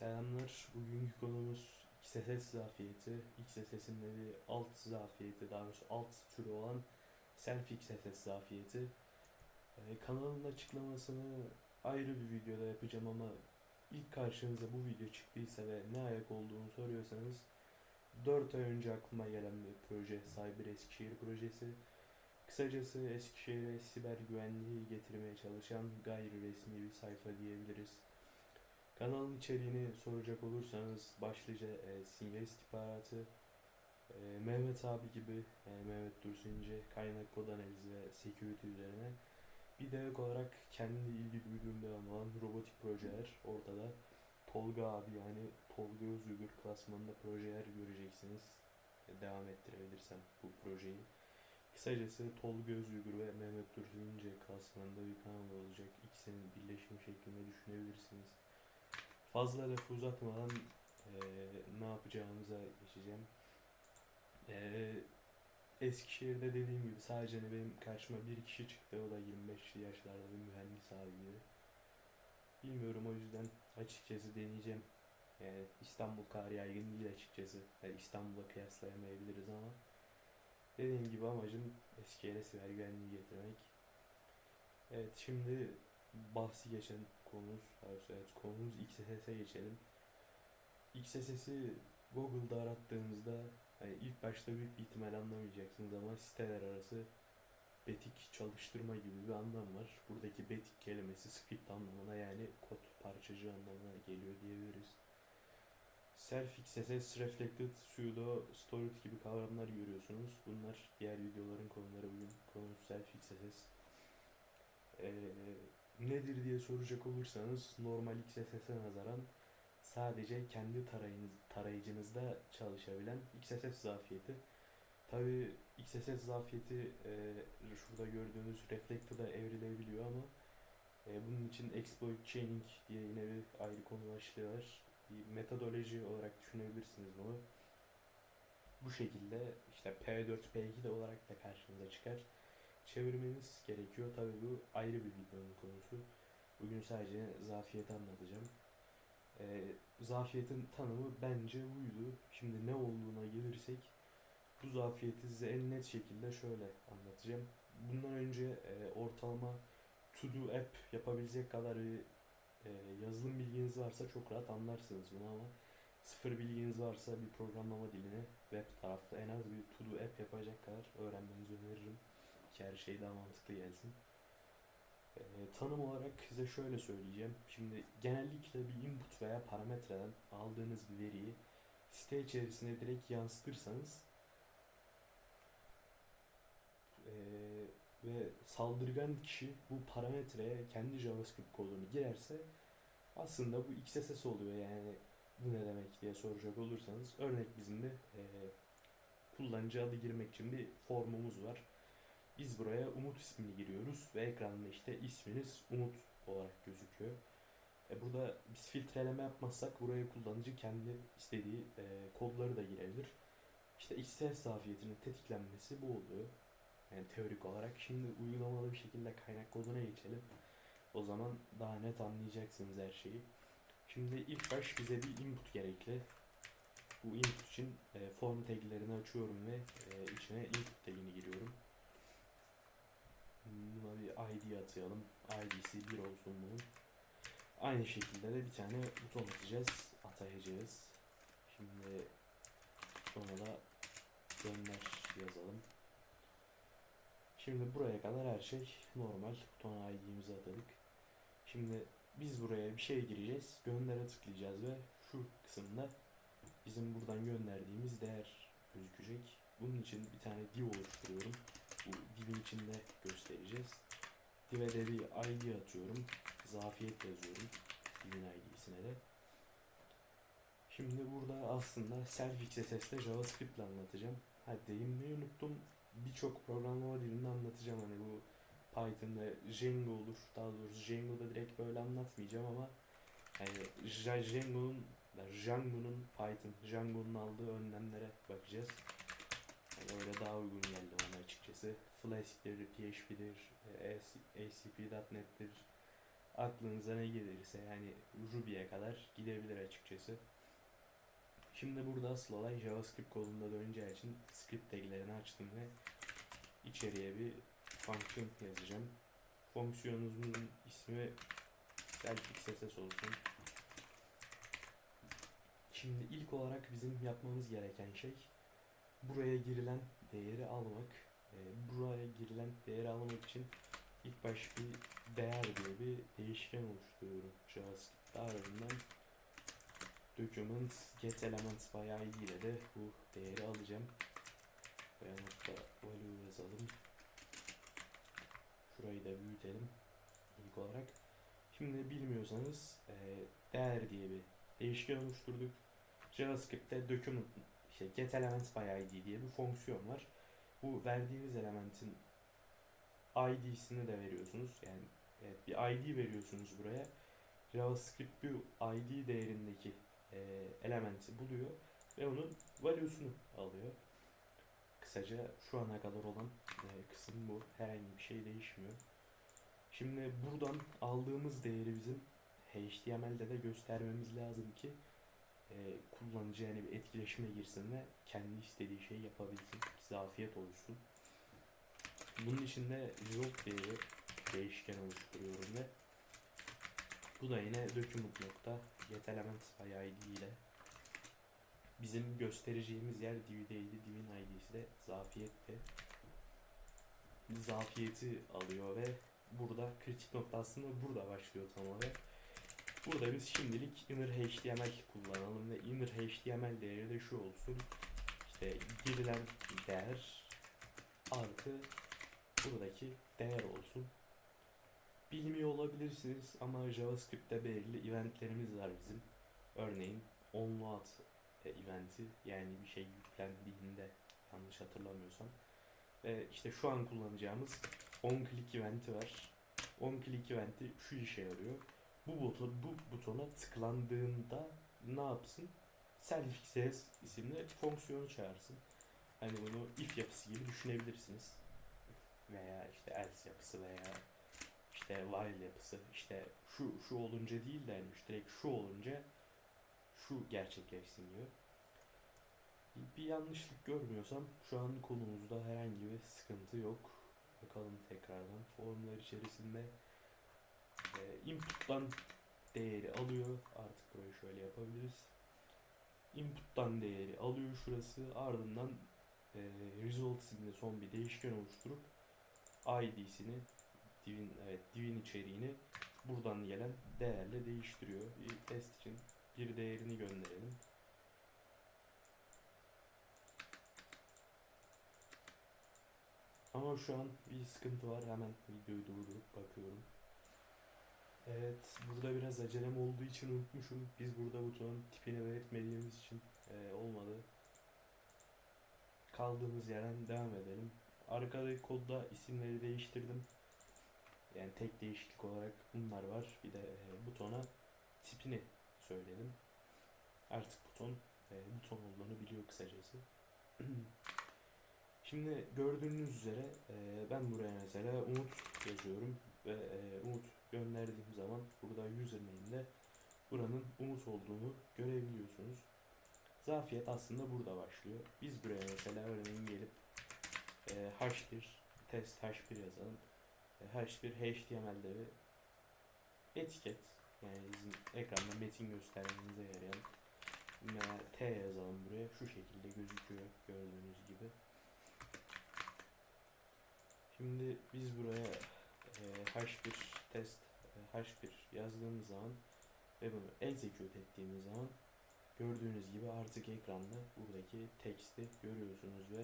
Selamlar. Bugünkü konumuz XSS zafiyeti. XSS'in de bir alt zafiyeti, daha doğrusu alt türü olan Self XSS zafiyeti. Ee, kanalın açıklamasını ayrı bir videoda yapacağım ama ilk karşınıza bu video çıktıysa ve ne ayak olduğunu soruyorsanız 4 ay önce aklıma gelen bir proje Cyber Eskişehir projesi. Kısacası Eskişehir'e siber güvenliği getirmeye çalışan gayri resmi bir sayfa diyebiliriz. Kanalın içeriğini soracak olursanız başlıca e, sinyal istihbaratı, e, Mehmet abi gibi yani Mehmet Dursunce kaynak kod analizi ve security üzerine bir de ek olarak kendi ilgi duyduğum olan robotik projeler ortada. Tolga abi yani Tolga Özgür klasmanında projeler göreceksiniz. E, Devam ettirebilirsem bu projeyi. Kısacası Tolga Özgür ve Mehmet Dursunce klasmanında bir kanal olacak. İkisinin birleşimi şeklinde düşünebilirsiniz. Fazla lafı uzatmadan eee, ne yapacağımıza geçeceğim. Eee, Eskişehir'de dediğim gibi sadece hani benim karşıma bir kişi çıktı. O da 25 yaşlarda bir mühendis abiydi. Bilmiyorum o yüzden açıkçası deneyeceğim. Yani İstanbul kadar yaygın değil açıkçası. Yani İstanbul'a kıyaslayamayabiliriz ama dediğim gibi amacım Eskişehir'e siber güvenliği getirmek. Evet şimdi bahsi geçen konumuz, doğrusu evet konumuz XSS'e geçelim. XSS'i Google'da arattığınızda hani ilk başta büyük bir ihtimal anlamayacaksınız ama siteler arası betik çalıştırma gibi bir anlam var. Buradaki betik kelimesi script anlamına yani kod parçacı anlamına geliyor diyebiliriz. Self XSS, Reflected, Pseudo, Storage gibi kavramlar görüyorsunuz. Bunlar diğer videoların konuları bugün konumuz Self XSS. Ee, nedir diye soracak olursanız normal XSS'e nazaran sadece kendi tarayınız, tarayıcınızda çalışabilen XSS zafiyeti. Tabi XSS zafiyeti e, şurada gördüğünüz Reflected'a evrilebiliyor ama e, bunun için exploit chaining diye yine bir ayrı konu başlığı var. Bir metodoloji olarak düşünebilirsiniz bunu. Bu şekilde işte P4, P2 de olarak da karşınıza çıkar. Çevirmeniz gerekiyor. Tabi bu ayrı bir videonun konusu. Bugün sadece zafiyeti anlatacağım. Ee, zafiyetin tanımı bence buydu. Şimdi ne olduğuna gelirsek bu zafiyeti size en net şekilde şöyle anlatacağım. Bundan önce e, ortalama to do app yapabilecek kadar bir e, yazılım bilginiz varsa çok rahat anlarsınız bunu ama sıfır bilginiz varsa bir programlama dilini web tarafta en az bir to do app yapacak kadar öğrenmenizi öneririm ki her şey daha mantıklı gelsin. Ee, tanım olarak size şöyle söyleyeceğim. Şimdi genellikle bir input veya parametreden aldığınız bir veriyi site içerisine direkt yansıtırsanız ee, ve saldırgan kişi bu parametreye kendi JavaScript kodunu girerse aslında bu XSS oluyor yani bu ne demek diye soracak olursanız örnek bizim de ee, kullanıcı adı girmek için bir formumuz var. Biz buraya Umut ismini giriyoruz ve ekranda işte isminiz Umut olarak gözüküyor. E burada biz filtreleme yapmazsak buraya kullanıcı kendi istediği e, kodları da girebilir. İşte XSS zafiyetinin tetiklenmesi bu oluyor. Yani teorik olarak. Şimdi uygulamalı bir şekilde kaynak koduna geçelim. O zaman daha net anlayacaksınız her şeyi. Şimdi ilk baş bize bir input gerekli. Bu input için e, form taglerini açıyorum ve e, içine input tagini giriyorum. Buna bir ID atayalım. ID'si 1 olsun bunun. Aynı şekilde de bir tane buton atacağız. Atayacağız. Şimdi sonra da gönder yazalım. Şimdi buraya kadar her şey normal. Butona ID'mizi atadık. Şimdi biz buraya bir şey gireceğiz. Göndere tıklayacağız ve şu kısımda bizim buradan gönderdiğimiz değer gözükecek. Bunun için bir tane div oluşturuyorum. Bu divin içinde göstereceğiz. Div'e de bir ID atıyorum. Zafiyet yazıyorum. Divin ID'sine de. Şimdi burada aslında self XSS'le JavaScript ile anlatacağım. Ha değinmeyi unuttum. Birçok programlama dilini anlatacağım. Hani bu Python'da Django olur. Daha doğrusu Django'da direkt böyle anlatmayacağım ama yani Ja- Django'nun Django'nun Python, Django'nun aldığı önlemlere bakacağız. Yani öyle daha uygun geldi bana açıkçası. Flask'tir, PHP'dir, e, ASP.NET'tir, aklınıza ne gelirse yani Ruby'ye kadar gidebilir açıkçası. Şimdi burada asıl olay JavaScript kodunda döneceği için script taglerini açtım ve içeriye bir function yazacağım. Fonksiyonumuzun ismi self-xss olsun. Şimdi ilk olarak bizim yapmamız gereken şey buraya girilen değeri almak. Ee, buraya girilen değeri almak için ilk baş bir değer diye bir değişken oluşturuyorum JavaScript ardından document get elements by id ile de bu değeri alacağım. Buraya nokta value yazalım. Şurayı da büyütelim ilk olarak. Şimdi bilmiyorsanız e, değer diye bir değişken oluşturduk. JavaScript'te document işte get elements by id diye bir fonksiyon var. Bu verdiğiniz elementin id'sini de veriyorsunuz. Yani evet, bir id veriyorsunuz buraya. JavaScript bu id değerindeki e, elementi buluyor ve onun value'sunu alıyor. Kısaca şu ana kadar olan e, kısım bu. Herhangi bir şey değişmiyor. Şimdi buradan aldığımız değeri bizim HTML'de de göstermemiz lazım ki e, kullanıcı yani bir etkileşime girsin ve kendi istediği şeyi yapabilsin. Zafiyet oluşsun. Bunun için de result bir değişken oluşturuyorum ve bu da yine document nokta get element id ile bizim göstereceğimiz yer div'deydi. Div'in id'si de zafiyetti. Zafiyeti alıyor ve burada kritik nokta aslında burada başlıyor tam olarak. Burada biz şimdilik inner HTML kullanalım ve inner HTML değeri de şu olsun. İşte girilen değer artı buradaki değer olsun. Bilmiyor olabilirsiniz ama JavaScript'te belirli eventlerimiz var bizim. Örneğin onload e, eventi yani bir şey yüklendiğinde yanlış hatırlamıyorsam. Ve işte şu an kullanacağımız on click eventi var. On click eventi şu işe yarıyor. Bu buton bu butona tıklandığında ne yapsın? Self-XS isimli fonksiyonu çağırsın. Hani bunu if yapısı gibi düşünebilirsiniz. Veya işte else yapısı veya işte while yapısı. İşte şu şu olunca değil de yani direkt şu olunca şu gerçekleşsin diyor. Bir yanlışlık görmüyorsam şu an konumuzda herhangi bir sıkıntı yok. Bakalım tekrardan formlar içerisinde e, input'tan değeri alıyor. Artık burayı şöyle yapabiliriz. Input'tan değeri alıyor şurası. Ardından e, result isimli son bir değişken oluşturup id'sini divin evet divin içeriğini buradan gelen değerle değiştiriyor. Bir test için bir değerini gönderelim. Ama şu an bir sıkıntı var. Hemen videoyu durdurup bakıyorum. Evet, burada biraz acelem olduğu için unutmuşum. Biz burada butonun tipini belirtmediğimiz için e, olmadı. Kaldığımız yerden devam edelim. Arkadaki kodda isimleri değiştirdim. Yani tek değişiklik olarak bunlar var. Bir de e, butona tipini söyledim. Artık buton e, buton olduğunu biliyor kısacası. Şimdi gördüğünüz üzere e, ben buraya mesela Umut yazıyorum ve e, Umut gönderdiğim zaman burada username'de buranın Umut olduğunu görebiliyorsunuz. Zafiyet aslında burada başlıyor. Biz buraya mesela örneğin gelip e, h1 test h1 yazalım. E, h1 HTML'de bir etiket yani bizim ekranda metin göstermenize yarayan veya T yazalım buraya. Şu şekilde gözüküyor gördüğünüz gibi. Şimdi biz buraya e, H1 test H1 yazdığımız zaman ve bunu execute ettiğimiz zaman gördüğünüz gibi artık ekranda buradaki teksti görüyorsunuz ve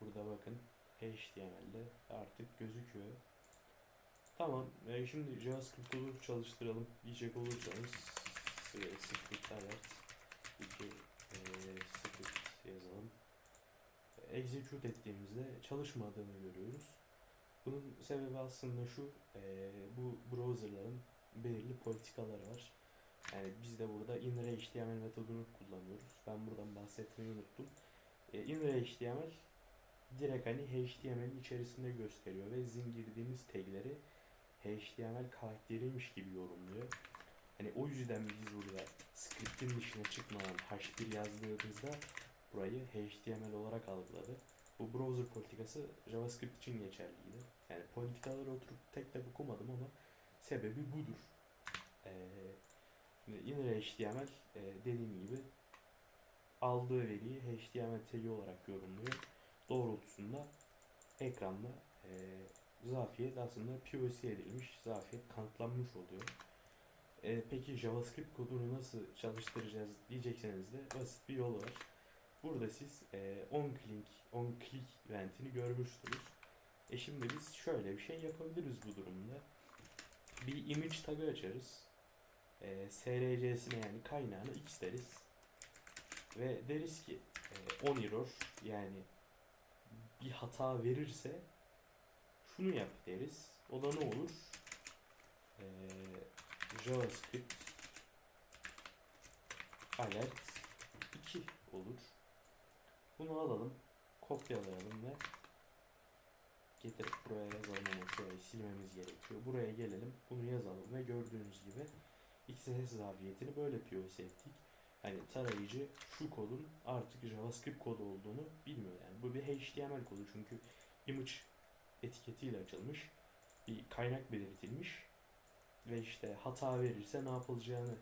burada bakın HTML'de artık gözüküyor. Tamam. E, şimdi JavaScript kodu çalıştıralım diyecek olursanız e, script alert iki e, script yazalım. Execute ettiğimizde çalışmadığını görüyoruz. Bunun sebebi aslında şu, e, bu browserların belirli politikaları var. Yani biz de burada inner HTML metodunu kullanıyoruz. Ben buradan bahsetmeyi unuttum. E, inner HTML direkt hani HTML'in içerisinde gösteriyor ve sizin girdiğiniz tagleri HTML karakteriymiş gibi yorumluyor. Hani o yüzden biz burada script'in dışına çıkmadan H1 yazdığımızda burayı HTML olarak algıladı. Bu browser politikası JavaScript için geçerliydi. Yani politikaları oturup tek tek okumadım ama sebebi budur. Ee, inner HTML e, dediğim gibi aldığı veriyi HTML tagi olarak yorumluyor. Doğrultusunda ekranda e, zafiyet aslında POC edilmiş, zafiyet kanıtlanmış oluyor. E, peki JavaScript kodunu nasıl çalıştıracağız diyecekseniz de basit bir yol var. Burada siz e, on click, on click eventini görmüştünüz. E şimdi biz şöyle bir şey yapabiliriz bu durumda. Bir image tagı açarız. E, src'sine yani kaynağını x deriz. Ve deriz ki e, on error yani bir hata verirse şunu yap deriz. O da ne olur? E, JavaScript alert 2 olur. Bunu alalım, kopyalayalım ve getirip buraya yazalım ama şurayı silmemiz gerekiyor. Buraya gelelim, bunu yazalım ve gördüğünüz gibi XSS zafiyetini böyle POC ettik. Hani tarayıcı şu kodun artık JavaScript kodu olduğunu bilmiyor yani. Bu bir HTML kodu çünkü image etiketiyle açılmış. Bir kaynak belirtilmiş ve işte hata verirse ne yapılacağını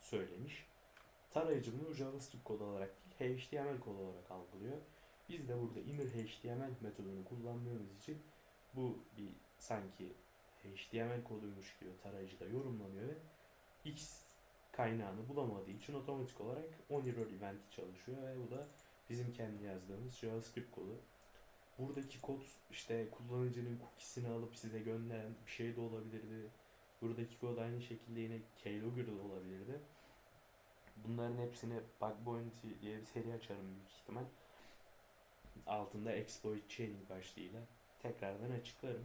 söylemiş. Tarayıcı bunu JavaScript kod olarak HTML kod olarak algılıyor. Biz de burada inner HTML metodunu kullandığımız için bu bir sanki HTML koduymuş gibi tarayıcıda yorumlanıyor ve X kaynağını bulamadığı için otomatik olarak on error eventi çalışıyor ve bu da bizim kendi yazdığımız JavaScript kodu. Buradaki kod işte kullanıcının cookiesini alıp size gönderen bir şey de olabilirdi. Buradaki kod aynı şekilde yine keylogger olabilirdi. Bunların hepsini Bug Bounty diye bir seri açarım büyük ihtimal. Altında Exploit Chaining başlığıyla tekrardan açıklarım.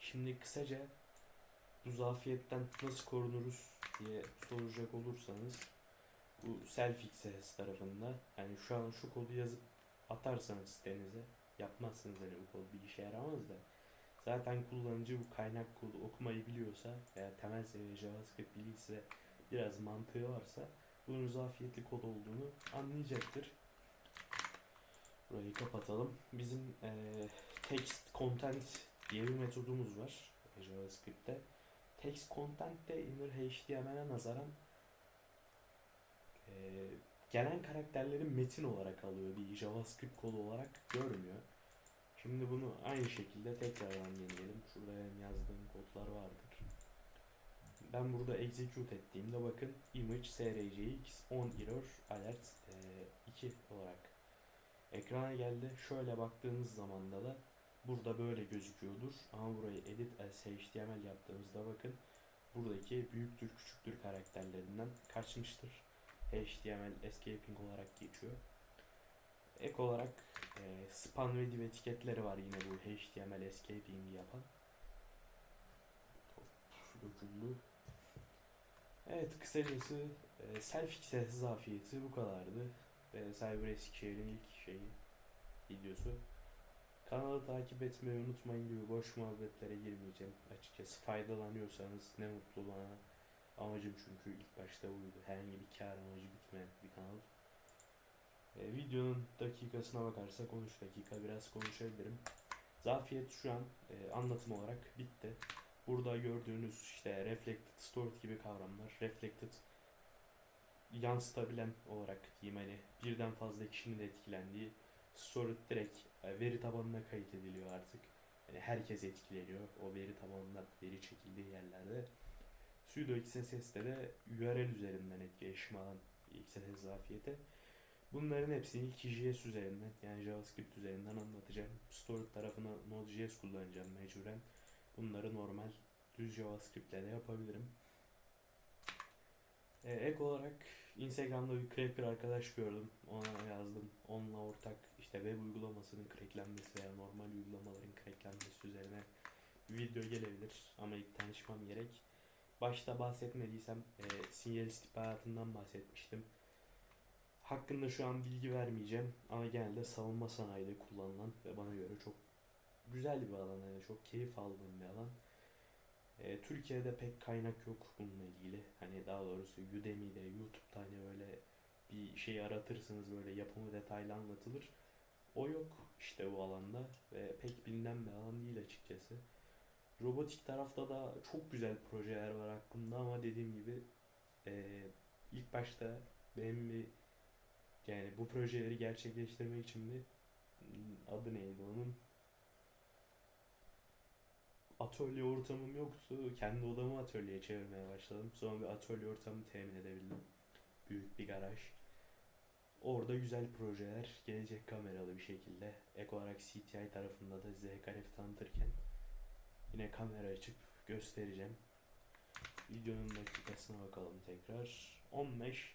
Şimdi kısaca bu zafiyetten nasıl korunuruz diye soracak olursanız bu self XS tarafında yani şu an şu kodu yazıp atarsanız sitenize yapmazsınız hani bu kod bir işe yaramaz da zaten kullanıcı bu kaynak kodu okumayı biliyorsa veya temel seviye JavaScript bilgisi biraz mantığı varsa bunun zafiyetli kod olduğunu anlayacaktır. Burayı kapatalım. Bizim e, text content diye bir metodumuz var JavaScript'te. Text content de inner HTML'e nazaran e, gelen karakterleri metin olarak alıyor. Bir JavaScript kodu olarak görmüyor. Şimdi bunu aynı şekilde tekrardan yenileyelim. Benim yazdığım kodlar vardır. Ben burada execute ettiğimde bakın image srcx on error alert e, 2 olarak ekrana geldi. Şöyle baktığınız zaman da da burada böyle gözüküyordur. Ama burayı edit as html yaptığımızda bakın buradaki büyüktür küçüktür karakterlerinden kaçmıştır. HTML escaping olarak geçiyor. Ek olarak e, span ve div etiketleri var yine bu HTML escaping yapan. Şu döküldü. Evet kısacası e, self XS zafiyeti bu kadardı. Ve Cyber Eskişehir'in ilk şeyi videosu. Kanalı takip etmeyi unutmayın gibi boş muhabbetlere girmeyeceğim. Açıkçası faydalanıyorsanız ne mutlu bana. Amacım çünkü ilk başta buydu. Herhangi bir kar amacı gütmeyen bir kanal. E, videonun dakikasına bakarsak 13 dakika biraz konuşabilirim. Zafiyet şu an e, anlatım olarak bitti. Burada gördüğünüz işte reflected, stored gibi kavramlar. Reflected yansıtabilen olarak diyeyim hani birden fazla kişinin etkilendiği stored direkt e, veri tabanına kayıt ediliyor artık. Yani herkes etkileniyor o veri tabanından veri çekildiği yerlerde. Pseudo XSS'de de URL üzerinden etkileşim alan XSS zafiyeti. Bunların hepsini ilk JS üzerinden yani JavaScript üzerinden anlatacağım. Stored tarafına Node.js kullanacağım mecburen. Bunları normal düz JavaScript ile de yapabilirim. Ee, ek olarak Instagram'da bir cracker arkadaş gördüm. Ona yazdım. Onunla ortak işte web uygulamasının cracklenmesi veya normal uygulamaların cracklenmesi üzerine bir video gelebilir. Ama ilk tanışmam gerek. Başta bahsetmediysem e, sinyal istihbaratından bahsetmiştim. Hakkında şu an bilgi vermeyeceğim ama genelde savunma sanayide kullanılan ve bana göre çok güzel bir alan. Yani çok keyif aldığım bir alan. E, Türkiye'de pek kaynak yok bununla ilgili. Hani daha doğrusu Udemy'de, YouTube'da hani öyle bir şey aratırsınız böyle yapımı detaylı anlatılır. O yok işte bu alanda ve pek bilinen bir alan değil açıkçası. Robotik tarafta da çok güzel projeler var aklımda ama dediğim gibi eee, ilk başta benim bir yani bu projeleri gerçekleştirmek için bir hmm, adı neydi onun atölye ortamım yoktu. Kendi odamı atölyeye çevirmeye başladım. Sonra bir atölye ortamı temin edebildim. Büyük bir garaj. Orada güzel projeler gelecek kameralı bir şekilde. Ek olarak CTI tarafında da size tanıtırken yine kamera açıp göstereceğim. Videonun dakikasına bakalım tekrar. 15.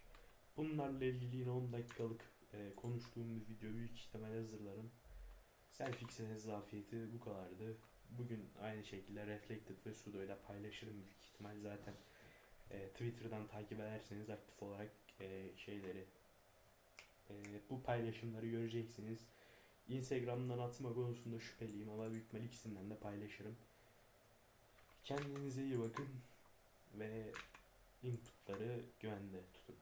Bunlarla ilgili yine 10 dakikalık e, konuştuğum bir video büyük ihtimal hazırlarım. Selfie zafiyeti bu kadardı. Bugün aynı şekilde Reflected ve Sudo ile paylaşırım büyük ihtimal zaten. e, Twitter'dan takip ederseniz aktif olarak e, şeyleri e, bu paylaşımları göreceksiniz. Instagram'dan atma konusunda şüpheliyim ama büyük ihtimal ikisinden de paylaşırım. Kendinize iyi bakın ve inputları güvende tutun.